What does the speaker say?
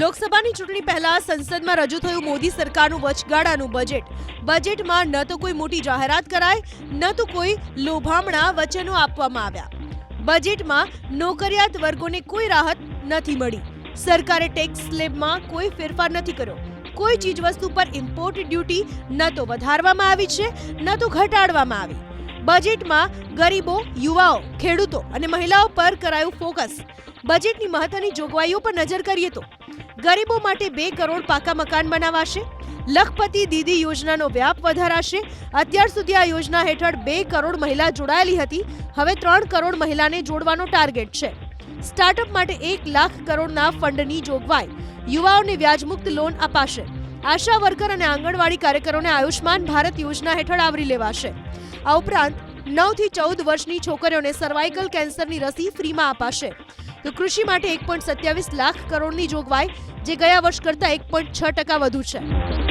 લોકસભાની ચૂંટણી પહેલા સંસદમાં રજૂ થયું મોદી સરકારનું વચગાળાનું બજેટ બજેટમાં ન તો કોઈ મોટી જાહેરાત કરાય ન તો કોઈ લોભામણા વચનો આપવામાં આવ્યા. બજેટમાં નોકરિયાત વર્ગોને કોઈ રાહત નથી મળી. સરકારે ટેક્સ સ્લેબમાં કોઈ ફેરફાર નથી કર્યો. કોઈ ચીજવસ્તુ પર ઇમ્પોર્ટ ડ્યુટી ન તો વધારવામાં આવી છે, ન તો ઘટાડવામાં આવી. બજેટમાં ગરીબો, યુવાઓ, ખેડૂતો અને મહિલાઓ પર કરાયું ફોકસ. બજેટની મહત્વની જોગવાઈઓ પર નજર કરીએ તો, ગરીબો માટે બે કરોડ પાકા મકાન બનાવાશે, લખપતિ દીદી યોજનાનો વ્યાપ વધારાશે, અત્યાર સુધી આ યોજના હેઠળ બે કરોડ મહિલા જોડાયેલી હતી, હવે ત્રણ કરોડ મહિલાને જોડવાનો ટાર્ગેટ છે. સ્ટાર્ટઅપ માટે એક લાખ કરોડના ફંડની જોગવાઈ, યુવાઓને વ્યાજમુક્ત લોન અપાશે. આશા વર્કર અને આંગણવાડી કાર્યકરોને આયુષ્માન ભારત યોજના હેઠળ આવરી લેવાશે. આ ઉપરાંત નવથી ચૌદ વર્ષની છોકરીઓને સર્વાઇકલ કેન્સરની રસી ફ્રીમાં અપાશે. તો કૃષિ માટે એક પોઈન્ટ સત્યાવીસ લાખ કરોડની જોગવાઈ, જે ગયા વર્ષ કરતાં એક પોઈન્ટ છ ટકા વધુ છે.